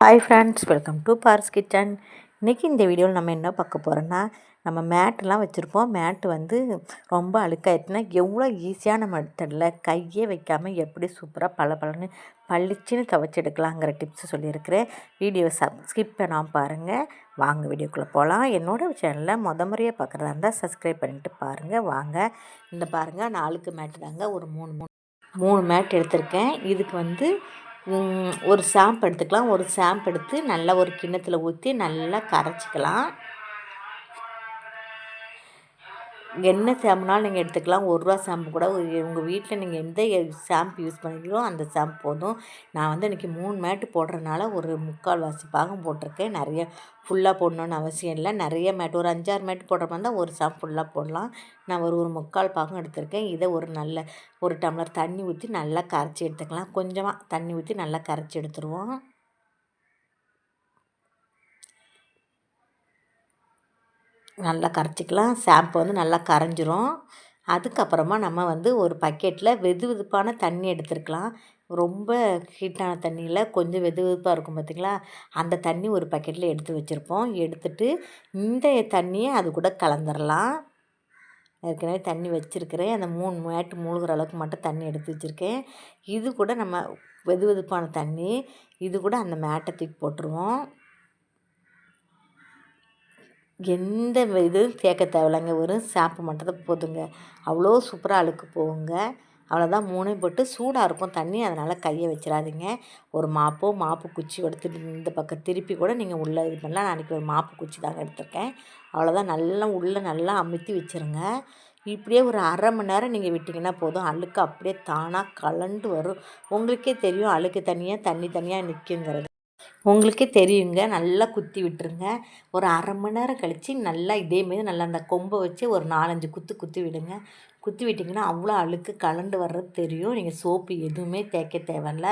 Hi friends welcome to பார்ஸ் kitchen இன்றைக்கி இந்த வீடியோவில் நம்ம என்ன பார்க்க போகிறோன்னா நம்ம மேட்டெலாம் வச்சுருப்போம். மேட்டு வந்து ரொம்ப அழுக்காயிட்டுனா எவ்வளோ ஈஸியான மெத்தடில் கையே வைக்காமல் எப்படி சூப்பராக பல பலன்னு பளிச்சுன்னு துவைச்சி எடுக்கலாங்கிற டிப்ஸ் சொல்லியிருக்கிறேன். வீடியோ சப் ஸ்கிப் பண்ணாமல் பாருங்கள் வாங்க வீடியோக்குள்ளே போகலாம் என்னோடய சேனலில் முத முறையாக பார்க்குறதா இருந்தால் சப்ஸ்கிரைப் பண்ணிவிட்டு பாருங்கள் வாங்க. இந்த பாருங்கள் நாளுக்கு மேட்டு தாங்க. ஒரு மூணு மூணு மூணு மேட் எடுத்திருக்கேன். இதுக்கு வந்து ஒரு ஷாம்ப் எடுத்துக்கலாம். ஒரு ஷாம்ப் எடுத்து நல்லா ஒரு கிண்ணத்தில் ஊற்றி நல்லா கரைச்சிக்கலாம். என்ன ஷாம்புனாலும் நீங்கள் எடுத்துக்கலாம். ஒரு ரூபா ஷாம்பு கூட உங்கள் வீட்டில் நீங்கள் எந்த ஷாம்பு யூஸ் பண்ணிக்கிறோ அந்த ஷாம்பு போதும். நான் வந்து இன்றைக்கி மூணு மேட்டு போடுறதுனால ஒரு முக்கால் வாசி பாகம் போட்டிருக்கேன். நிறைய ஃபுல்லாக போடணுன்னு அவசியம் இல்லை. நிறைய மேட்டு ஒரு அஞ்சாறு மேட்டு போடுற மாதிரி தான் ஒரு ஷாம்பு ஃபுல்லாக போடலாம். நான் ஒரு ஒரு முக்கால் பாகம் எடுத்திருக்கேன். இதை ஒரு நல்ல ஒரு டம்ளர் தண்ணி ஊற்றி நல்லா கரைச்சி எடுத்துக்கலாம். கொஞ்சமாக தண்ணி ஊற்றி நல்லா கரைச்சி எடுத்துருவோம். நல்லா கரைச்சிக்கலாம். ஷாம்பு வந்து நல்லா கரைஞ்சிரும். அதுக்கப்புறமா நம்ம வந்து ஒரு பக்கெட்டில் வெது வெதுப்பான தண்ணி எடுத்துருக்கலாம். ரொம்ப ஹீட்டான தண்ணியில் கொஞ்சம் வெது வெதுப்பாக இருக்கும் பார்த்திங்களா அந்த தண்ணி ஒரு பக்கெட்டில் எடுத்து வச்சுருப்போம். எடுத்துட்டு இந்த தண்ணியை அது கூட கலந்துடலாம் ஏற்கனவே தண்ணி வச்சுருக்கிறேன். அந்த மூணு மேட்டு மூழ்கிற அளவுக்கு மட்டும் தண்ணி எடுத்து வச்சுருக்கேன். இது கூட நம்ம வெது வெதுப்பான தண்ணி. இது கூட அந்த மேட்டை தூக்கி போட்டுருவோம். எந்த இதுவும் சேர்க்க தேவையில்லைங்க. வெறும் ஷாம்பு மட்டும் தான் போதுங்க. அவ்வளோ சூப்பராக அழுக்கு போகுங்க. அவ்வளோதான் மூணையும் போட்டு சூடாக இருக்கும். தண்ணி அதனால் கையை வச்சிடாதீங்க. ஒரு மாப்போ மாப்பு குச்சி எடுத்துட்டு இந்த பக்கம் திருப்பி கூட நீங்கள் உள்ளே இது பண்ணலாம். நான் அன்றைக்கி ஒரு மாப்பு குச்சி தாங்க எடுத்திருக்கேன். அவ்வளோதான் நல்லா உள்ளே நல்லா அமுத்தி வச்சுருங்க. இப்படியே ஒரு அரை மணி நேரம் நீங்கள் விட்டிங்கன்னா போதும். அழுக்கு அப்படியே தானாக கலண்டு வரும். உங்களுக்கே தெரியும். அழுக்கு தனியாக தண்ணி தனியாக நிற்குங்கிறது உங்களுக்கே தெரியுங்க. நல்லா குத்தி விட்டுருங்க. ஒரு அரை மணி நேரம் கழித்து நல்லா இதேமாரி நல்லா அந்த கொம்பை வச்சு ஒரு நாலஞ்சு குத்து குத்தி விடுங்க. குத்தி விட்டிங்கன்னா அவ்வளோ அழுக்கு கலண்டு வர்றது தெரியும். நீங்கள் சோப்பு எதுவுமே தேய்க்க தேவையில்ல.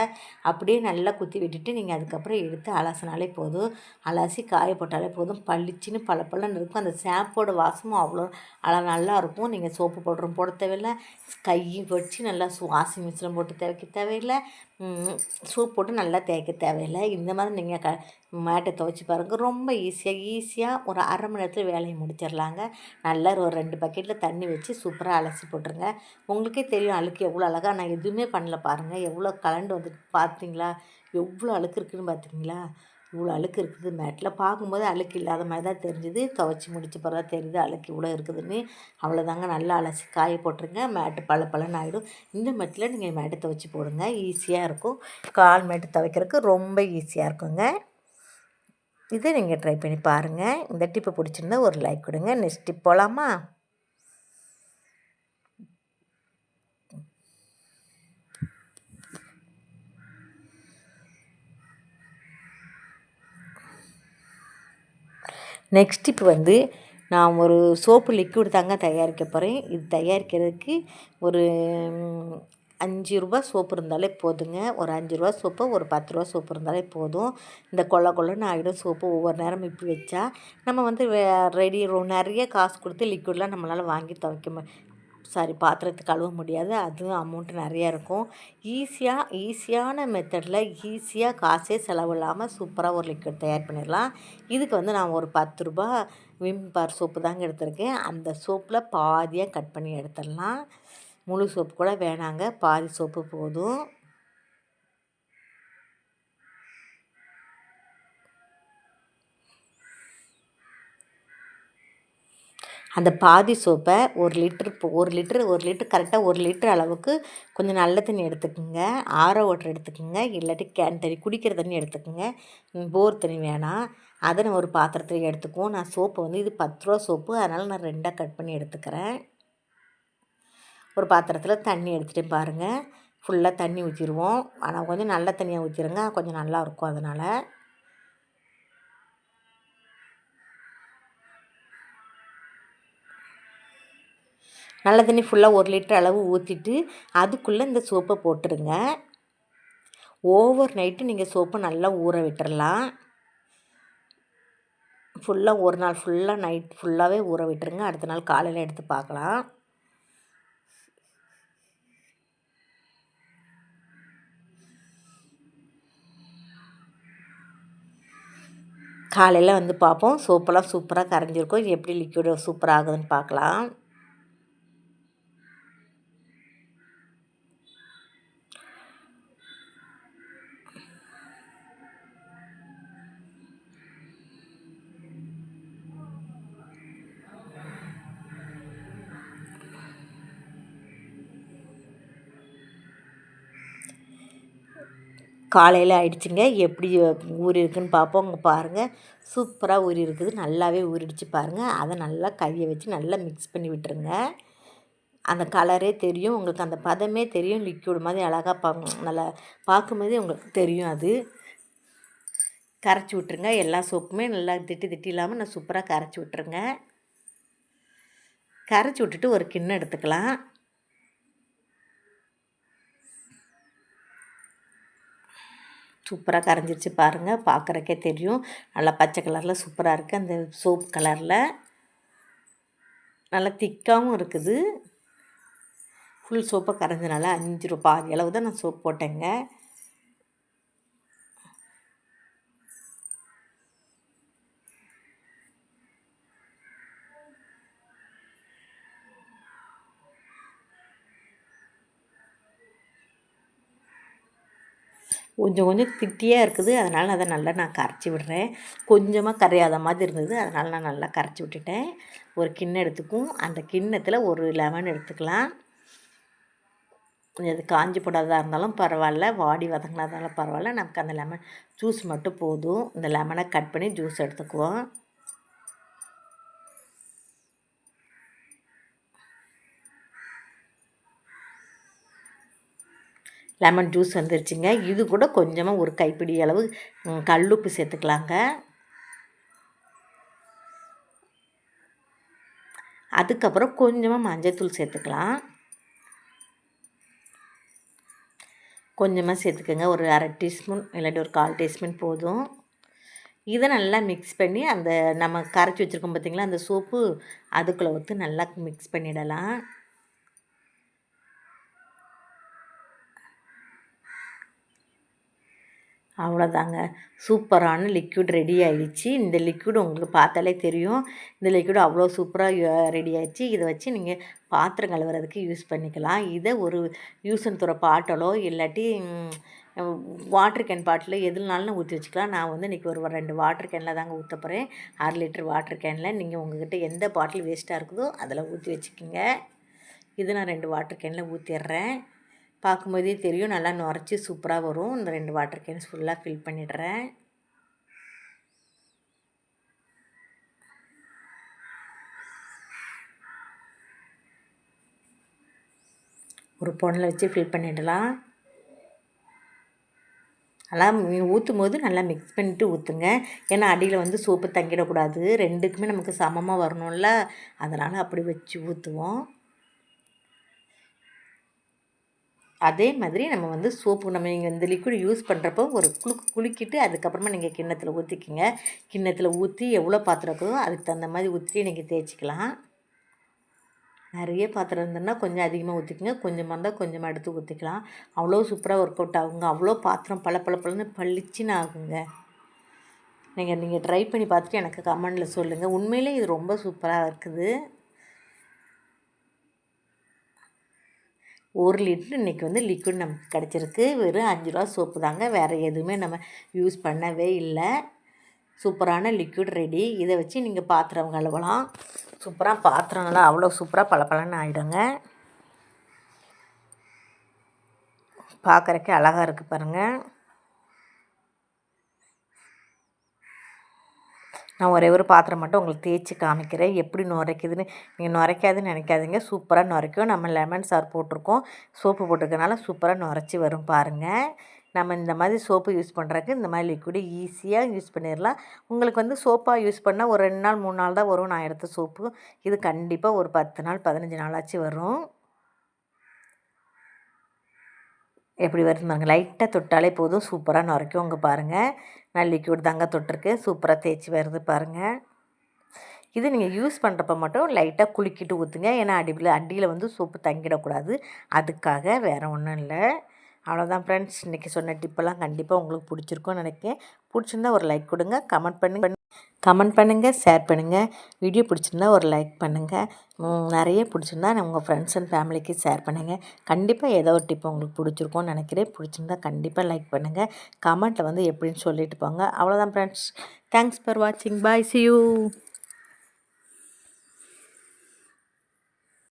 அப்படியே நல்லா குத்தி விட்டுட்டு நீங்கள் அதுக்கப்புறம் எடுத்து அலசினாலே போதும். அலசி காய போட்டாலே போதும். பளிச்சுன்னு பல பழன்னு இருக்கும். அந்த ஷாம்போட வாசமும் அவ்வளோ அழ நல்லா இருக்கும். நீங்கள் சோப்பு பவுடரும் போட தேவையில்லை. கையும் வச்சு நல்லா வாஷிங் மிஷினில் போட்டு தேவைக்க தேவையில்லை. சோப் போட்டு நல்லா தேய்க்க தேவையில்லை. இந்த மாதிரி நீங்கள் க மேட்டை துவைச்சி பாருங்கள் ரொம்ப ஈஸியாக ஈஸியாக ஒரு அரை மணி நேரத்தில் வேலையை முடிச்சிடலாங்க. நல்லா ஒரு ரெண்டு பக்கெட்டில் தண்ணி வச்சு சூப்பராக அலசி போட்டுருங்க. உங்களுக்கே தெரியும் அழுக்கு எவ்வளோ அழகாக நான் எதுவுமே பண்ணல பாருங்கள் எவ்வளோ கலண்டு வந்து பார்த்தீங்களா எவ்வளோ அழுக்கு இருக்குதுன்னு பார்த்தீங்களா இவ்வளோ அழுக்கு இருக்குது மேட்டில் பார்க்கும்போது அழுக்கு இல்லாத மாதிரி தான் தெரிஞ்சுது. துவைச்சி முடிச்ச பிறகு தான் தெரியுது அழுக்கு இவ்வளோ இருக்குதுன்னு. அவ்வளோதாங்க நல்லா அலசி காய போட்டுருங்க. மேட்டு பல பழன்னு ஆகிடும் இந்த மேட்டில் நீங்கள் மேட்டை துவைச்சி போடுங்க. ஈஸியாக இருக்கும். கால் மேட்டு துவைக்கிறதுக்கு ரொம்ப ஈஸியாக இருக்குங்க. இதை நீங்கள் ட்ரை பண்ணி பாருங்கள் இந்த டிப்பை பிடிச்சிருந்தா ஒரு லைக் கொடுங்க. நெக்ஸ்ட் டிப் போகலாமா? நெக்ஸ்ட் இப்போ வந்து நான் ஒரு சோப்பு லிக்விட் தாங்க தயாரிக்க போகிறேன் இது தயாரிக்கிறதுக்கு ஒரு அஞ்சு ரூபா சோப்பு இருந்தாலே போதுங்க. ஒரு அஞ்சு ரூபா சோப்பு ஒரு பத்து ரூபா சோப்பு இருந்தாலே போதும். இந்த கொள்ள கொள்ளன்னு ஆகிடும் சோப்பு ஒவ்வொரு நேரம் இப்படி வச்சா நம்ம வந்து ரெடி நிறைய காசு கொடுத்து லிக்விட்லாம் நம்மளால் வாங்கி துவைக்க சாரி பாத்திரத்தை கழுவ முடியாது. அதுவும் அமௌண்ட்டு நிறையா இருக்கும். ஈஸியாக ஈஸியான மெத்தடில் ஈஸியாக காசே செலவு இல்லாமல் சூப்பராக ஒரு லிக்விட் தயார் பண்ணிடலாம். இதுக்கு வந்து நான் ஒரு பத்து ரூபா விம் பார் சோப்பு தாங்க எடுத்திருக்கேன். அந்த சோப்பில் பாதியாக கட் பண்ணி எடுத்துடலாம். முழு சோப்பு கூட வேணாங்க. பாதி சோப்பு போதும். அந்த பாதி சோப்பை ஒரு லிட்ரு ஒரு லிட்ரு ஒரு லிட்ரு கரெக்டாக ஒரு லிட்ரு அளவுக்கு கொஞ்சம் நல்ல தண்ணி எடுத்துக்கோங்க. ஆரோ வாட்டர் எடுத்துக்கோங்க. இல்லாட்டி கேன் தண்ணி குடிக்கிற தண்ணி எடுத்துக்கோங்க. போர் தண்ணி வேணாம். அதை நான் ஒரு பாத்திரத்தில் எடுத்துக்குவோம். நான் சோப்பு வந்து இது பத்து ரூபா சோப்பு. அதனால் நான் ரெண்டாக கட் பண்ணி எடுத்துக்கிறேன். ஒரு பாத்திரத்தில் தண்ணி எடுத்துகிட்டு பாருங்கள் ஃபுல்லாக தண்ணி ஊற்றிடுவோம் ஆனால் கொஞ்சம் நல்ல தண்ணியாக ஊற்றிடுங்க கொஞ்சம் நல்லாயிருக்கும் அதனால். நல்ல தண்ணி ஃபுல்லாக ஒரு லிட்டர் அளவு ஊற்றிட்டு அதுக்குள்ளே இந்த சோப்பை போட்டுருங்க. ஓவர் நைட்டு நீங்கள் சோப்பை நல்லா ஊற விட்டுறலாம். ஃபுல்லாக ஒரு நாள் ஃபுல்லாக நைட் ஃபுல்லாகவே ஊற விட்டுருங்க. அடுத்த நாள் காலையில் எடுத்து பார்க்கலாம். காலையில் வந்து பார்ப்போம். சோப்பெல்லாம் சூப்பராக கரைஞ்சிருக்கும். எப்படி லிக்விட் சூப்பராக ஆகுதுன்னு பார்க்கலாம். காலையில் ஆயிடுச்சுங்க. எப்படி ஊறி இருக்குன்னு பார்ப்போம். இங்கே பாருங்கள் சூப்பராக ஊறி இருக்குது. நல்லாவே ஊறிடுச்சு பாருங்கள் அதை நல்லா கையை வச்சு நல்லா மிக்ஸ் பண்ணி விட்டுருங்க. அந்த கலரே தெரியும். உங்களுக்கு அந்த பதமே தெரியும். லிக்யூடு மாதிரி அழகாக பா நல்லா பார்க்கும்போதே உங்களுக்கு தெரியும் அது. கரைச்சி விட்ருங்க எல்லா சோப்புமே நல்லா திட்டி திட்டி இல்லாமல் நான் சூப்பராக கரைச்சி விட்ருங்க கரைச்சி விட்டுட்டு ஒரு கிண்ணம் எடுத்துக்கலாம். சூப்பராக கரைஞ்சிருச்சு பாருங்கள் பார்க்குறக்கே தெரியும். நல்லா பச்சை கலரில் சூப்பராக இருக்குது அந்த சோப் கலரில் நல்லா திக்காகவும் இருக்குது. ஃபுல் சோப்பை கரைஞ்சனால அஞ்சு ரூபா பாதி அளவு தான் நான் சோப் போட்டேங்க. கொஞ்சம் கொஞ்சம் திட்டியாக இருக்குது. அதனால் அதை நல்லா நான் கரைச்சி விடுறேன். கொஞ்சமாக கரையாத மாதிரி இருந்தது. அதனால் நான் நல்லா கரைச்சி விட்டுட்டேன். ஒரு கிண்ணம் எடுத்துக்கும் அந்த கிண்ணத்தில் ஒரு லெமன் எடுத்துக்கலாம். அது காஞ்சி போடாததாக இருந்தாலும் பரவாயில்ல. வாடி வதங்கினதாலும் பரவாயில்ல. நமக்கு அந்த லெமன் ஜூஸ் மட்டும் போதும். இந்த லெமனை கட் பண்ணி ஜூஸ் எடுத்துக்குவோம். லெமன் ஜூஸ் வந்துருச்சுங்க. இது கூட கொஞ்சமாக ஒரு கைப்பிடி அளவு கல்லுப்பு சேர்த்துக்கலாங்க. அதுக்கப்புறம் கொஞ்சமாக மஞ்சத்தூள் சேர்த்துக்கலாம். கொஞ்சமாக சேர்த்துக்கோங்க. ஒரு அரை டீஸ்பூன் இல்லாட்டி ஒரு கால் டீஸ்பூன் போதும். இதை நல்லா மிக்ஸ் பண்ணி அந்த நம்ம கரைச்சி வச்சுருக்கோம் பார்த்திங்களா அந்த சோப்பு அதுக்குள்ளே ஊற்றி நல்லா மிக்ஸ் பண்ணிடலாம். அவ்வளோதாங்க. சூப்பரான லிக்விட் ரெடி ஆகிடுச்சு இந்த லிக்விட் உங்களுக்கு பார்த்தாலே தெரியும். இந்த லிக்விட் அவ்வளோ சூப்பராக ரெடி ஆகிடுச்சு இதை வச்சு நீங்கள் பாத்திரம் கழுவுறதுக்கு யூஸ் பண்ணிக்கலாம். இதை ஒரு யூஸ் அண்ட் துற பாட்டலோ இல்லாட்டி வாட்டர் கேன் பாட்டில் எதுனாலும் ஊற்றி வச்சுக்கலாம். நான் வந்து இன்றைக்கி ஒரு ரெண்டு வாட்டர் கேனில் தாங்க ஊற்ற போகிறேன் அரை லிட்டர் வாட்டர் கேனில். நீங்கள் உங்கள்கிட்ட எந்த பாட்டில் வேஸ்ட்டாக இருக்குதோ அதில் ஊற்றி வச்சுக்கோங்க. இது நான் ரெண்டு வாட்டர் கேனில் ஊற்றிடுறேன் பார்க்கும்போதே தெரியும். நல்லா நுரைச்சி சூப்பராக வரும். இந்த ரெண்டு வாட்டர் கேன்ஸ் ஃபுல்லாக ஃபில் பண்ணிடுறேன். ஒரு பொண்ணில் வச்சு ஃபில் பண்ணிடலாம். நல்லா ஊற்றும் போது நல்லா மிக்ஸ் பண்ணிவிட்டு ஊற்றுங்க ஏன்னா அடியில் வந்து சோப்பு தங்கிடக்கூடாது. ரெண்டுக்குமே நமக்கு சமமாக வரணும்ல. அதனால் அப்படி வச்சு ஊற்றுவோம் அதே மாதிரி நம்ம வந்து சோப்பு நம்ம நீங்கள் இந்த லிக்விட் யூஸ் பண்ணுறப்போ ஒரு குளு குலுக்கிட்டு அதுக்கப்புறமா நீங்கள் கிண்ணத்தில் ஊற்றிக்கிங்க கிண்ணத்தில் ஊற்றி எவ்வளோ பாத்திரம் இருக்கோ அதுக்கு தகுந்த மாதிரி ஊற்றி நீங்கள் தேய்ச்சிக்கலாம். நிறைய பாத்திரம் இருந்ததுன்னா கொஞ்சம் அதிகமாக ஊற்றிக்கங்க கொஞ்சமாக இருந்தால் கொஞ்சமாக எடுத்து ஊற்றிக்கலாம் அவ்வளோ சூப்பராக ஒர்க் அவுட் ஆகுங்க. அவ்வளோ பாத்திரம் பல பல பழன்னு பளிச்சுன்னு ஆகுங்க. நீங்கள் நீங்கள் ட்ரை பண்ணி பார்த்துட்டு எனக்கு கமெண்டில் சொல்லுங்கள் உண்மையிலே இது ரொம்ப சூப்பராக இருக்குது. ஒரு லிட்ரு இன்றைக்கி வந்து லிக்விட் நமக்கு கிடச்சிருக்கு. வெறும் அஞ்சு ரூபா சோப்பு தாங்க. வேறு எதுவுமே நம்ம யூஸ் பண்ணவே இல்லை. சூப்பரான லிக்விட் ரெடி இதை வச்சு நீங்கள் பாத்திரம் கழுவலாம். சூப்பராக பாத்திரம் அவ்வளோ சூப்பராக பளபளன்னு ஆகிடுங்க பார்க்குறக்கே அழகாக இருக்குது பாருங்கள் நான் ஒரே ஒரு பாத்திரம் மட்டும் உங்களுக்கு தேய்ச்சி காமிக்கிறேன். எப்படி நுரைக்குதுன்னு நீங்கள் நுரைக்காதுன்னு நினைக்காதீங்க. சூப்பராக நுரைக்கும். நம்ம லெமன் சார் போட்டிருக்கோம். சோப்பு போட்டிருக்கனால சூப்பராக நுரைச்சி வரும் பாருங்கள் நம்ம இந்த மாதிரி சோப்பு யூஸ் பண்ணுறதுக்கு இந்த மாதிரி லிக்விடு ஈஸியாக யூஸ் பண்ணிடலாம் உங்களுக்கு வந்து சோப்பாக யூஸ் பண்ணால் ஒரு ரெண்டு நாள் மூணு நாள் தான் வரும். நான் எடுத்த சோப்பு. இது கண்டிப்பாக ஒரு பத்து நாள் பதினஞ்சு நாளாச்சு வரும். எப்படி வருது பாருங்கள் லைட்டாக தொட்டாலே போதும். சூப்பராக நுரைக்கும் உங்கள் பாருங்கள் நான் லிக்விட் தாங்க தொட்டிருக்கு சூப்பராக தேய்ச்சி வருது பாருங்கள் இது நீங்கள் யூஸ் பண்ணுறப்ப மட்டும் லைட்டாக குலுக்கிட்டு ஊற்றுங்க ஏன்னா அடியில் அடியில் வந்து சோப்பு தங்கிடக்கூடாது. அதுக்காக வேறு ஒன்றும் இல்லை. அவ்வளோதான் ஃப்ரெண்ட்ஸ் இன்றைக்கி சொன்ன டிப்பெல்லாம் கண்டிப்பாக உங்களுக்கு பிடிச்சிருக்கும்னு நினைக்கிறேன். பிடிச்சிருந்தா ஒரு லைக் கொடுங்க. கமெண்ட் பண்ணி கமெண்ட் பண்ணுங்கள் ஷேர் பண்ணுங்கள் வீடியோ பிடிச்சிருந்தா ஒரு லைக் பண்ணுங்கள் நிறைய பிடிச்சிருந்தா உங்கள் ஃப்ரெண்ட்ஸ் அண்ட் ஃபேமிலிக்கு ஷேர் பண்ணுங்கள் கண்டிப்பாக ஏதோ ஒரு டிப் உங்களுக்கு பிடிச்சிருக்கும்னு நினைக்கிறேன். பிடிச்சிருந்தா கண்டிப்பாக லைக் பண்ணுங்கள் கமெண்ட்டில் வந்து எப்படின்னு சொல்லிட்டு போங்க. அவ்வளோதான் ஃப்ரெண்ட்ஸ் தேங்க்ஸ் ஃபார் வாட்சிங் பாய் சி யூ